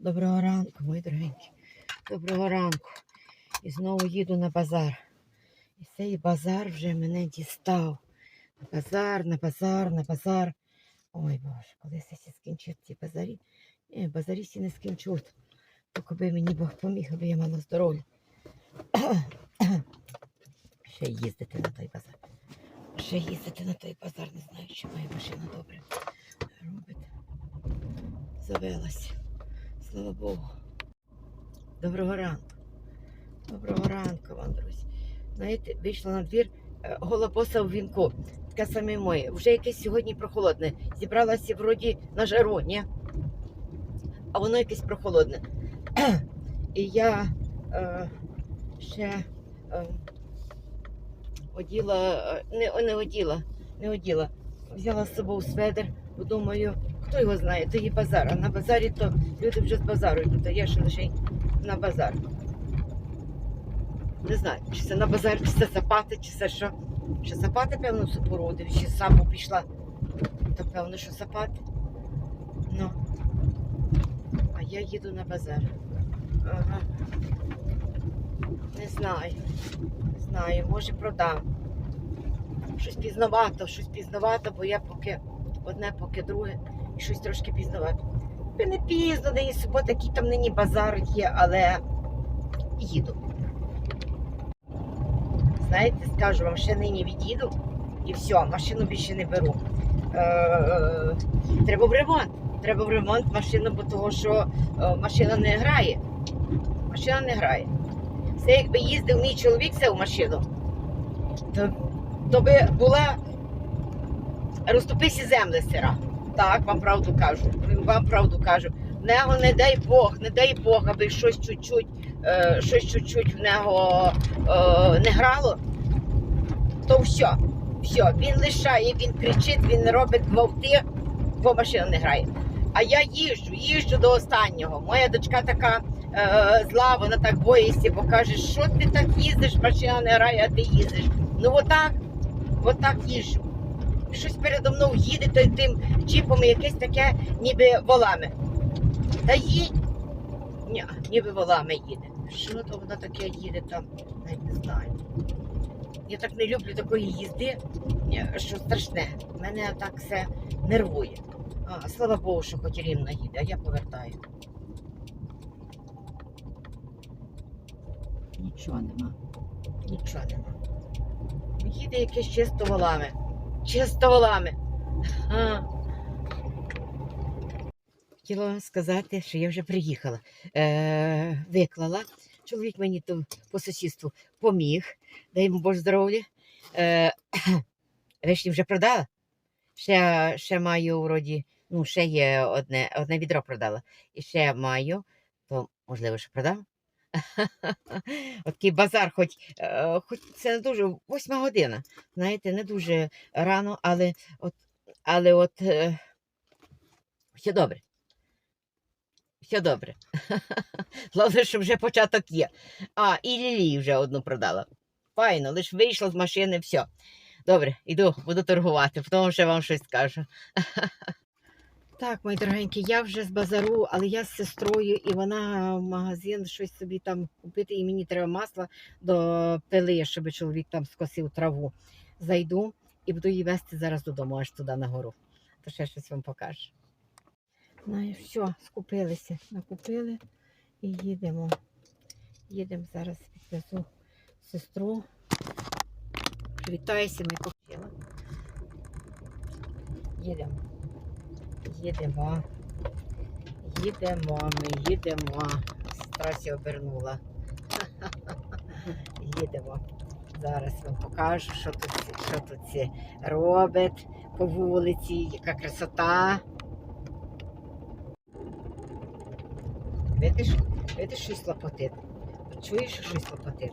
Доброго ранку, мої дорогенькі. Доброго ранку. І знову їду на базар. І цей базар вже мене дістав. На базар, на базар, на базар. Ой Боже, коли це скінчить ці базарі. Ні, базарі всі не скінчуть. Тільки би мені Бог поміг, аби я мала здоров'я. Ще їздити на той базар. Ще їздити на той базар, не знаю, чи моя машина добре робить. Завелась. Слава Богу. Доброго ранку. Доброго ранку вам, друзі. Знаєте, вийшла на двір е, голопоса в вінку. Таке саме моє. Вже якесь сьогодні прохолодне. Зібралася вроді на жару, ні? А воно якесь прохолодне. І я е, ще е, оділа, е, не, не оділа, не оділа. Взяла з собою сведер, бо думаю, хто його знає, то є базар. А на базарі то люди вже з базару йдуть, а я ще лише на базар. Не знаю, чи це на базар, чи це сапати, чи це що. Чи сапати, певно, супорудив, чи сапу пішла. То певно, що сапати. Ну. А я їду на базар. Ага. Не знаю. Не знаю, може продам. Щось пізновато, щось пізновато, бо я поки одне, поки друге, щось трошки пізновато. Не пізно, не є субота, який там нині базар є, але їду. Знаєте, скажу вам, ще нині від'їду і все, машину більше не беру. Е, е, треба в ремонт. Треба в ремонт машину, бо того, що е, машина не грає. Машина не грає. Це якби їздив мій чоловік це машину, то, то би була розтопися земли сира. Так, вам правду кажу. Вам правду кажу. В нього не дай Бог, не дай Бог, аби щось чуть-чуть, е, щось чуть-чуть в нього е, не грало, то все. Все, він лишає, він кричить, він робить гвалти, бо машина не грає. А я їжджу, їжджу до останнього. Моя дочка така е, зла, вона так боїться, бо каже, що ти так їздиш, машина не грає, а ти їздиш. Ну отак, отак їжджу. Щось передо мною їде той тим джіпом, якесь таке, ніби волами. Та їдь. Ні, ніби волами їде. Що то воно таке їде там? Навіть не знаю. Я так не люблю такої їзди, що страшне. Мене так все нервує. А, слава Богу, що хоч рівно їде, а я повертаю. Нічого нема. Нічого нема. Їде якесь чисто волами. Чисто волами. А. Хотіла сказати, що я вже приїхала. Е, виклала. Чоловік мені то по сусідству поміг. Дай йому Боже здоров'я. Е, вишні вже продала. Ще, ще маю вроді, ну, ще є одне, одне відро продала. І ще маю, то можливо, що продам. Такий базар, хоч, е, хоч це не дуже восьма година. Знаєте, не дуже рано, але от, але от е, все добре. Все добре. Головне, що вже початок є. А, і лілії вже одну продала. Файно, лише вийшла з машини, все. Добре, іду, буду торгувати, потім ще вам щось скажу. Так, мої дорогенькі, я вже з базару, але я з сестрою, і вона в магазин щось собі там купити, і мені треба масла до пили, щоб чоловік там скосив траву. Зайду і буду її вести зараз додому, аж туди нагору. То ще щось вам покажу. Знаєш, все, скупилися, накупили і їдемо. Їдемо зараз підвезу сестру. Привітаюся, ми купила. Їдемо. Їдемо. Їдемо, ми їдемо. Сестра обернула. Їдемо. Зараз вам покажу, що тут, що тут це робить по вулиці, яка красота. Видиш, видиш, щось лопотить. Чуєш, що щось лопотить?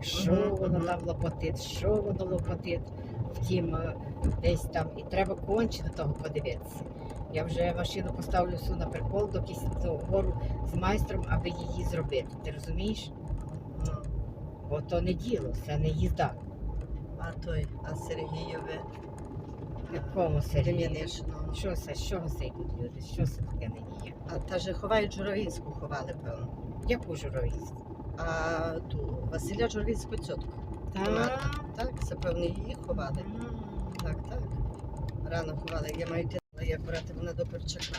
Що воно там лопотить, що воно лопотить. Втім, е, десь там і треба конче до того подивитися. Я вже машину поставлю всю на прикол, доки вгору з майстром, аби її зробити. Ти розумієш? Бо то не діло, це не їзда. а той, а Сергійове якому селі? Що це? З чого це йдуть люди? Що це таке не є? А та же ховають Журавінську ховали, певно. Яку журовість? А ту Василя Журавінську цьотку. Так. Так, це певно її ховали. Так, так. Рано ховали. Я маю титла, брати вона до Корчака.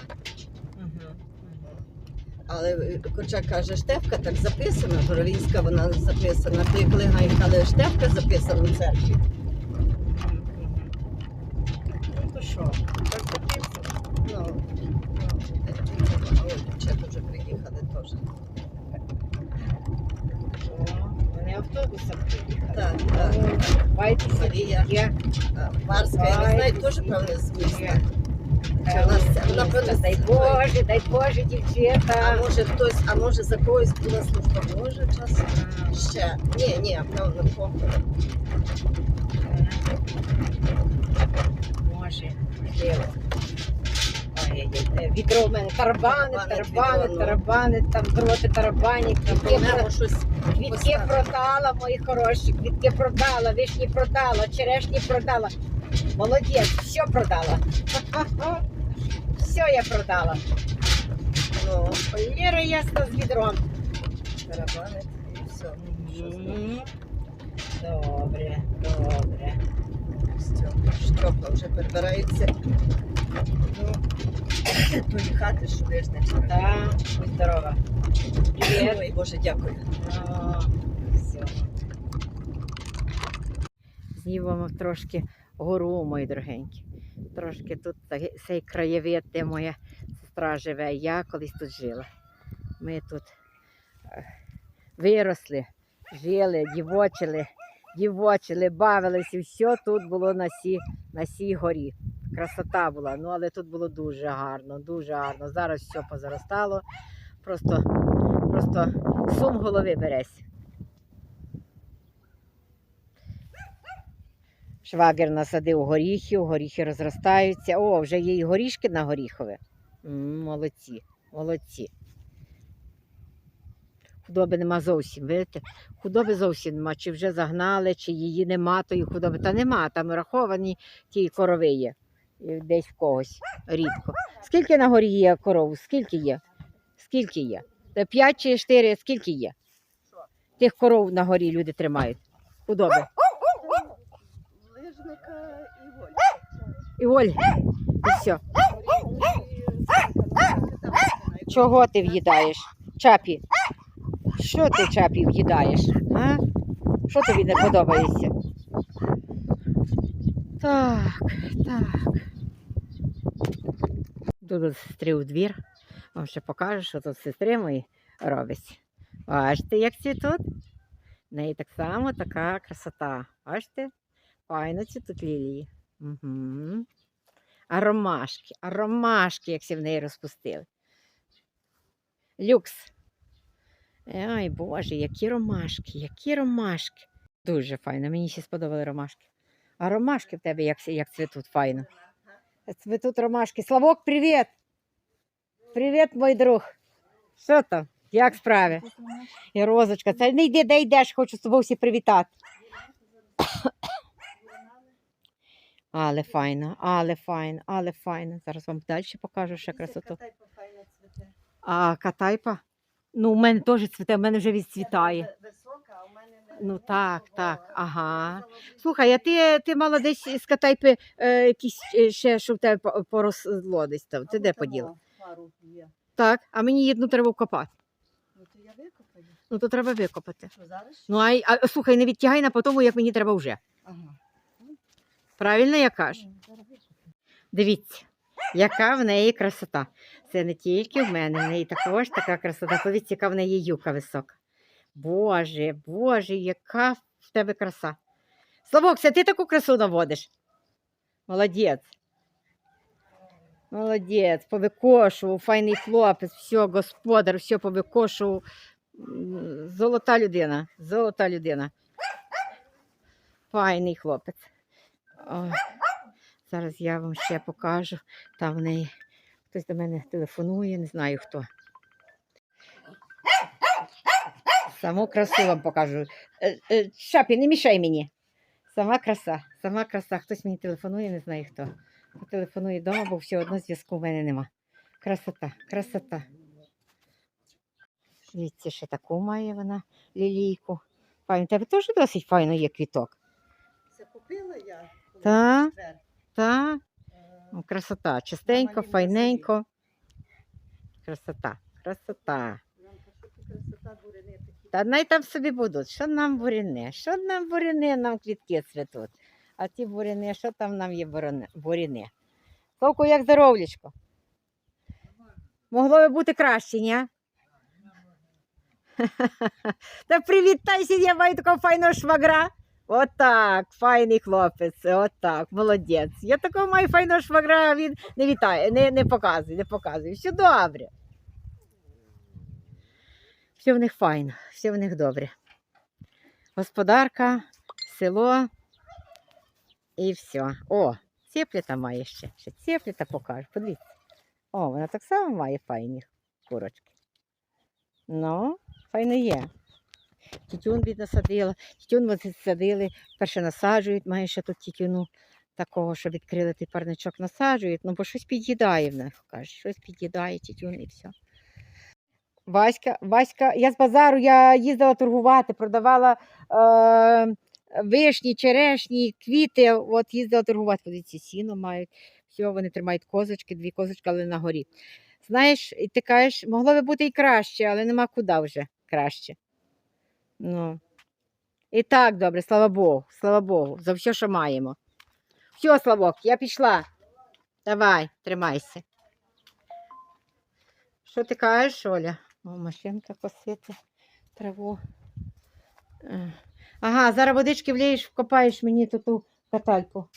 Але е, Корчак каже, Штефка так записана, Журавінська вона записана. Ти коли гай- але Штефка записана в церкві. Ну то що? Так записано. Ну, ну, ой, дівчата вже приїхали теж. Вони автобусом приїхали. Так, так. Байтеся, Марія. Варська, я не знаю, теж певне з міста. Чи вона з- Дай Боже, дай Боже, А може хтось, а може за когось була служба Божа час? Ще. Ні, ні, певно, похорон. Може, можливо. Ой-ой-ой, Відро в мене тарабани, Тарабани, тарабани, відро, ну. тарабани, там дроти тарабані, квітки, про- щось квітки продала, мої хороші, квітки продала, вишні продала, черешні продала. Молодець, все продала. Все я продала. Ну, Ліра ясно з відром. тарабани і все. Добре, добре. Штропа вже перебираються до тої хати, що визначили. Так, будь здорова. Привіт. Ой, Боже, дякую. А, все. Знімемо трошки гору, мої дорогенькі. Трошки тут цей краєвид, де моя сестра живе. Я колись тут жила. Ми тут е, виросли, жили, дівочили, дівочили, бавилися. Все тут було на сій, на сій горі. Красота була, ну але тут було дуже гарно, дуже гарно. Зараз все позаростало. Просто, просто сум голови бересь. Швагер насадив горіхів, горіхи розростаються. О, вже є і горішки на горіхове. Молодці, молодці. Худоби нема зовсім, видите? Худоби зовсім нема. Чи вже загнали, чи її нема, тої худоби. Та нема, там враховані ті корови є. Десь в когось рідко. Скільки на горі є коров? Скільки є? Скільки є? П'ять чи чотири, скільки є? Тих коров на горі люди тримають. Худоби. І Оль, і все. Чого ти в'їдаєш? Чапі? Що ти чапі в'їдаєш? А? Що тобі не подобається? Так, так. Йду до сестри у двір. Вам ще покажу, що тут сестри мої робить. Бачите, як цвітуть? В неї так само така красота. Бачите? Файно цвітуть лілії. Угу. А ромашки, а ромашки, як всі в неї розпустили. Люкс. Ой, Боже, які ромашки, які ромашки. Дуже файно, мені ще сподобали ромашки. А ромашки в тебе як, як цвітуть файно. Цвітуть ромашки. Славок, привіт! Привіт, мой друг. Що там? Як справи? І розочка, це не йди, де йдеш, хочу з тобою всі привітати. Але файно, але файно, але файно. Зараз вам далі покажу ще красоту. А катайпа? Ну, у мене теж цвіте, у мене вже відцвітає. Висока, а у мене не- Ну так, так, ага. Слухай, а ти, ти мала десь з катайпи е, якісь е, ще, що в тебе по- поросло десь там. Ти де поділа? Пару є. Так, а мені одну треба вкопати. Ну то я викопаю. Ну то треба викопати. Що зараз? Ну а, й- а слухай, не відтягай на тому, як мені треба вже. Ага. Правильно я кажу? Дивіться, яка в неї красота. Це не тільки в мене, в неї також така красота. Подивіться, яка в неї юка висока. Боже, Боже, яка в тебе краса. Славокся, ти таку красу наводиш. Молодець. Молодець, повикошував, файний хлопець, все, господар, все повикошував. Золота людина, золота людина. Файний хлопець. Ой. Зараз я вам ще покажу. Там в неї хтось до мене телефонує, не знаю хто. Саму красу вам покажу. Е, е, Шапі, не мішай мені. Сама краса, сама краса. Хтось мені телефонує, не знаю хто. Телефонує вдома, бо все одно зв'язку в мене нема. Красота, красота. Дивіться, ще таку має вона лілійку. Файно. Тебе теж досить файно є квіток. Це купила я. Та? Та? Е, Ну, красота. Чистенько, файненько. Красота, красота. Та най там собі будуть. Що нам буряни? Що нам буряни, нам квітки цвітуть. А ті буряни, що там нам є буряни? буряни? Як здоровлячко? Могло би бути краще, ні? Та привітайся, я маю такого файного швагра. Отак, файний хлопець, отак, молодець. Я такого маю файного швагра, він не вітає, не, не показує, не показує. Все добре. Все в них файно, все в них добре. Господарка, село і все. О, цеплята має ще. Ще цеплята покажу. Подивіться. О, вона так само має файні курочки. Ну, файно є. Тютюн бідно садила. Тютюн вони садили, перше насаджують, має ще тут тютюну такого, що відкрили той парничок, насаджують, ну бо щось під'їдає в них, кажуть, щось під'їдає тютюн і все. Васька, Васька, я з базару я їздила торгувати, продавала е, вишні, черешні, квіти. От їздила торгувати. Подивіться, сіно мають. Все, вони тримають козочки, дві козочки, але на горі. Знаєш, і ти кажеш, могло би бути і краще, але нема куди вже краще. Ну. І так добре, слава Богу, слава Богу, за все, що маємо. Все, Славок, я пішла. Давай, тримайся. Що ти кажеш, Оля? О, машинка косити траву. Е. Ага, зараз водички влієш, вкопаєш мені ту ту катальку.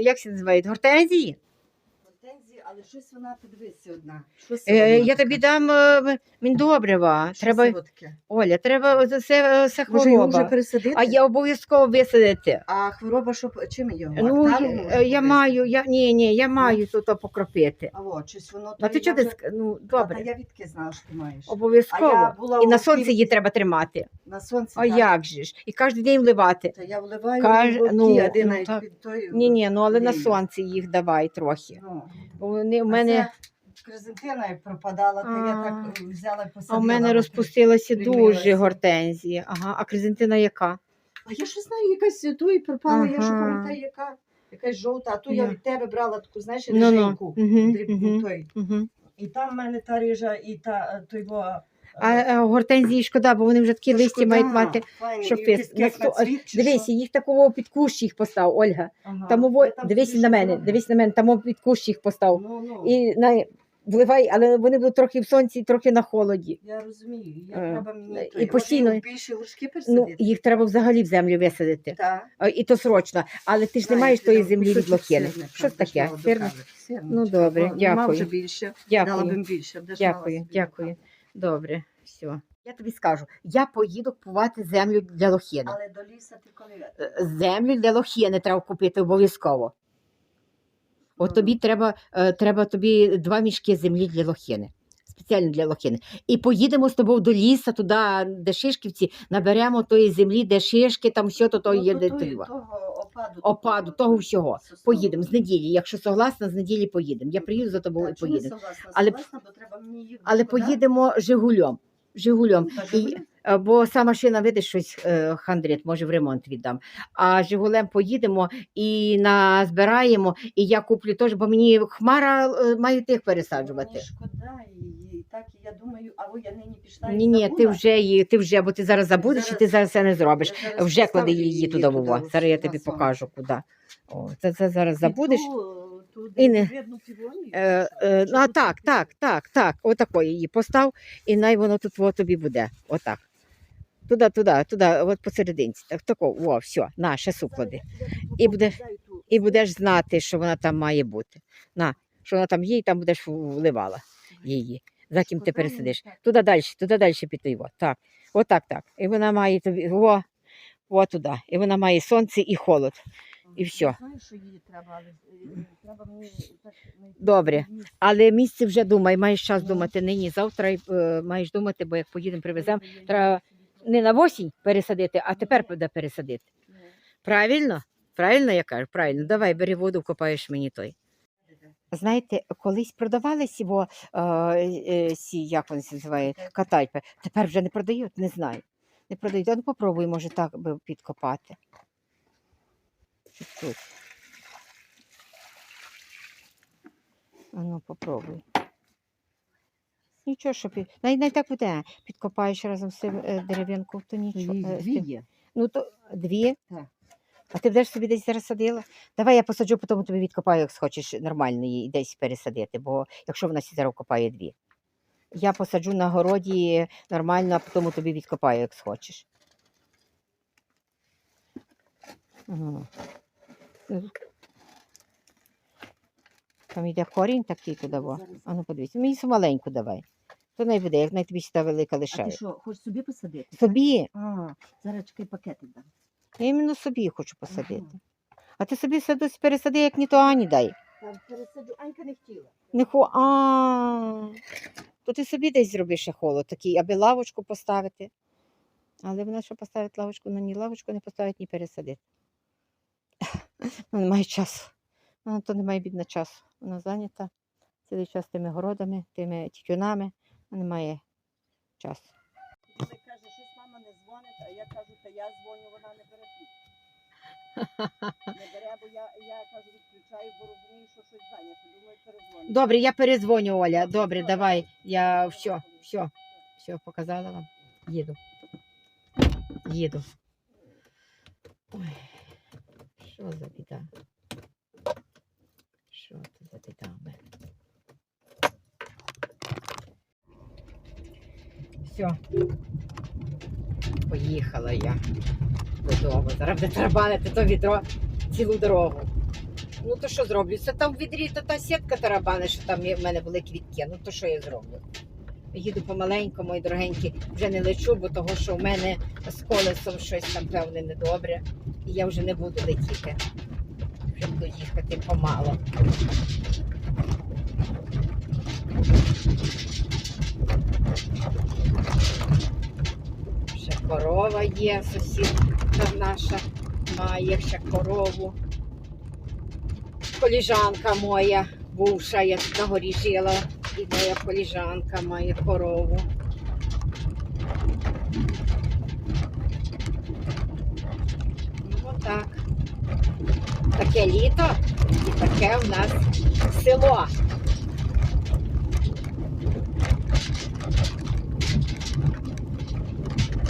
Як це називають? Гортензії? Але щось вона підвисить одна. Щось Е, я тобі дам е, міндобрива. Треба. Оля, треба це, це, це Може його вже хвороба. пересадити? А я обов'язково висадити. А хвороба, що чим його? Ну, Акталом я, може е, я маю, я, ні, ні, я маю тут покропити. А от, щось воно... то А ти я чого ти вже- ск- ну, Та, добре, я відки знала, що ти маєш. обов'язково. А я була І у на сонці її треба тримати. На сонці, А так. як же ж? І кожен день вливати. Та я вливаю Каже- ну, ну, ти ну, так. під той... Ні, ні, ну але на сонці їх давай трохи. Ну, Бо Вони, у а мене, Кризантина як пропадала, то я так взяла і а посадила. у мене розпустилася дуже гортензія. Ага, а кризантина яка? А я щось знаю, якась то і пропала, я ж пам'ятаю, яка. Якась жовта, а то я Я. від тебе брала таку, знаєш. Мгм, дрібну той. І там в мене та рижа, і та е, той во. А, а гортензії шкода, бо вони вже такі листі шкода, мають мати. файні, щоб і ти- якийсь на як сто- цвіт, чи Дивись, що. їх такого під кущ їх постав, Ольга. Ага. Там ово, там дивись на мене, дивись на мене, там під кущ їх постав. Ну, ну. І на, вливай, але вони будуть трохи в сонці, трохи на холоді. Я розумію, я Е, треба мені і той, постійно- може, більше горшки Ну, пересадити. їх треба взагалі в землю висадити. Так. А, І то срочно. Але ти ж не маєш тої землі від лохини. Що це таке? Сирне? Ну, добре, Нема дякую. вже більше. Дала Дякую. б більше. б ж мала Дякую, собі дякую. Добре, все. Я тобі скажу, я поїду купувати землю для лохини. Але до ліса ти коли? Е, Землю для лохини треба купити обов'язково. От тобі треба, е, треба тобі два мішки землі для лохини. Спеціально для лохини. І поїдемо з тобою до лісу, туди, де шишківці, наберемо тої землі, де шишки, там все то, то Ну, є то де тива. того опаду. Опаду, того всього. соснового. Поїдемо з неділі. Якщо согласна, з неділі поїдемо. Я приїду за тобою і поїдемо. согласна? Але- Согласна, бо треба мені їх Але поїдемо Жигульом. Жигульом. І, е, бо ця машина, видиш, щось е, хандрить, може в ремонт віддам. А Жигулем поїдемо і назбираємо, і я куплю теж, бо мені хмара е, маю тих пересаджувати. Мені шкода її. Думаю, а ви я нині пішла і Ні, ні, ти забула. вже її, ти вже, бо ти зараз забудеш, і ти зараз це не зробиш. Я зараз Вже клади поставлю її туди, Вова. туди, Зараз я на тобі сонце. покажу, куди. О, це, це зараз І забудеш. ту, І не- видно півонію, Е, е, ну, а так, так, так, так. Отако її постав, і най воно тут во тобі буде. Отак. Туди, туди, туди, от посерединці. Так, тако, о, все, на, ще суклади. І буде- І будеш знати, що вона там має бути. На, що вона там є, і там будеш вливала її. За ким ти пересидиш. Туди далі, туди далі піти. О, так. Отак, так. І вона має тобі, о, о туди. І вона має сонце і холод. І Я знаю, що її треба, але е, треба мені так Добре. Але місце вже думай, маєш час думати нині, завтра е, маєш думати, бо як поїдемо, привеземо. Треба- не на осінь пересадити, а тепер буде пересадити. Правильно? Правильно я кажу? Правильно. Давай, бери воду, вкопаєш мені той. Знаєте, колись продавали сіво, е, е, сі, як вони називають, катальпи. Тепер вже не продають, не знаю. Не продають. А ну попробуй, може, так би підкопати. Чуть-чуть. А ну, попробуй. Нічого, що під... Навіть не так буде. Підкопаєш разом з цим е, дерев'янку, то нічого. е, з тим. є. Ну, то дві. Так. А ти будеш собі десь зараз садила? Давай я посаджу, потім тобі відкопаю, як схочеш нормальної і десь пересадити, бо якщо вона зараз копає дві. Я посаджу на городі нормально, а потім тобі відкопаю, як схочеш. Ну, Там йде корінь такий туди. Зараз. А ну подивись, мені маленьку давай. То не буде, як най тобі сюди велика А ти що, хочеш собі посадити? Собі. А, зараз чекай пакети дам. Я іменно собі хочу посадити. Ага. А ти собі сади, пересади, як ні то Ані дай. Там пересаджу, Анька не хотіла. Не хо... А, то ти собі десь зробиш ще холод такий, аби лавочку поставити. Але вона що поставить лавочку, на ні лавочку не поставить, ні пересадити. Ну, немає часу. Ну, то немає бідна часу. Вона зайнята цілий час тими городами, тими тютюнами, а немає часу. а я кажу, та я дзвоню, вона не бере трубку. Не бере, бо я, я кажу, відключаю, бо розумію, що щось зайнято. Думаю, перезвоню. Добре, я перезвоню, Оля. Добре, давай. Я все, все, все показала вам. Їду. Їду. Ой, що за біда? Що це за біда в мене? Все. Поїхала я додому. Зараз тарабанити то відро цілу дорогу. Ну то що зроблю? Це там в відрі то та сітка тарабани, що там в мене були квітки. Ну то що я зроблю? Їду помаленьку, мої дорогенькі, вже не лечу, бо того, що в мене з колесом щось там певне недобре. І я вже не буду летіти. Вже буду їхати помало. Ще корова є, сусідка наша має ще корову коліжанка моя бувша, я тут на горі жила, і моя коліжанка має корову. Ну так. Таке літо і таке в нас село.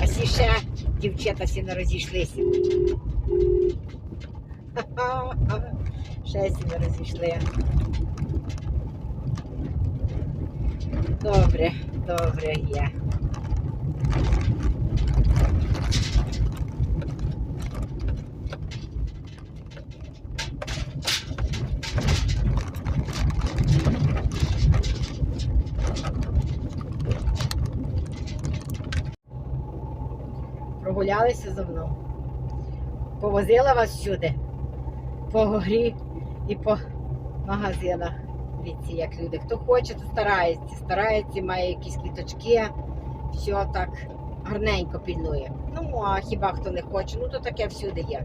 А сі ще дівчата всі не розійшлися. Ще не розійшли. Добре, добре є. Зо. Повозила вас всюди. По горі і по магазинах. Дивіться, як люди. Хто хоче, то старається. Старається, має якісь квіточки, все так гарненько пільнує. Ну, а хіба хто не хоче, ну то таке всюди є.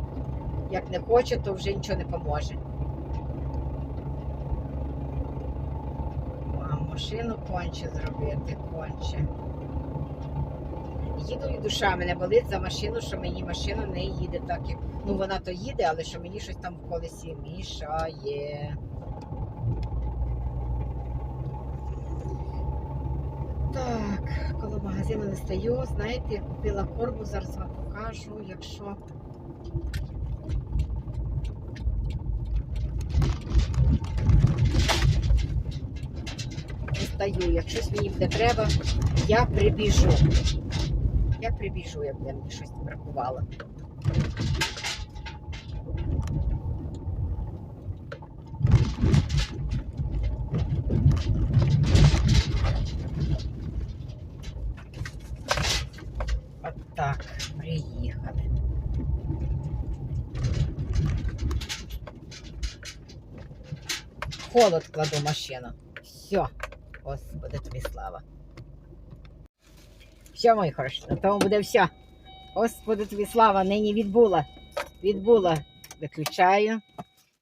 Як не хоче, то вже нічого не поможе. А машину конче зробити, конче. Їду і душа мене болить за машину, що мені машина не їде так, як. Ну вона то їде, але що мені щось там в колесі мішає. Так, коло магазину не стою. Знаєте, я купила корму, зараз вам покажу, якщо. Не стаю. Як щось мені буде треба, я прибіжу. Я прибіжу, як буде мені щось бракувало. От так, приїхали. Холод кладу машину. Все. Господи тобі слава. Все, мої хороші, на тому буде все. Господи тобі слава, нині відбула. Відбула. Виключаю.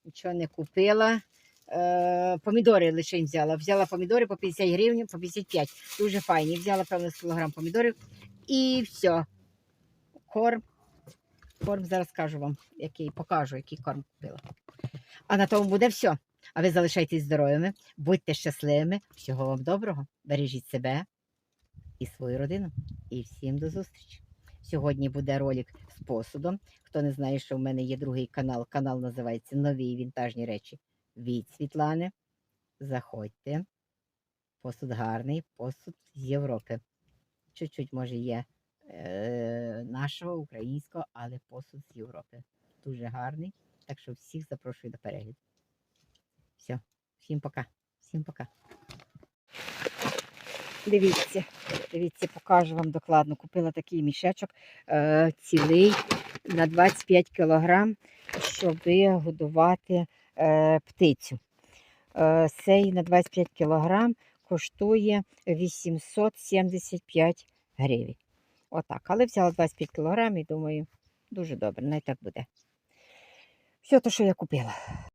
Нічого не купила. Е, помідори лише взяла. Взяла помідори по 50 гривень, по 55. Дуже файні. Взяла, певно, кілограм помідорів. І все. Корм. Корм зараз скажу вам, який покажу, який корм купила. А на тому буде все. А ви залишайтесь здоровими, будьте щасливими. Всього вам доброго. Бережіть себе і свою родину. І всім до зустрічі. Сьогодні буде ролик з посудом. Хто не знає, що в мене є другий канал. Канал називається Нові вінтажні речі від Світлани. Заходьте. Посуд гарний, посуд з Європи. Чуть-чуть, може, є е, нашого українського, але посуд з Європи. Дуже гарний. Так що всіх запрошую до перегляду. Все, всім пока. Всім пока. Дивіться, дивіться, покажу вам докладно. Купила такий мішечок е, цілий на 25 кг, щоб годувати е, птицю. Е, цей на 25 кг коштує 875 гривень. Отак. Але взяла 25 кг і думаю, дуже добре, най так буде. Все те, що я купила.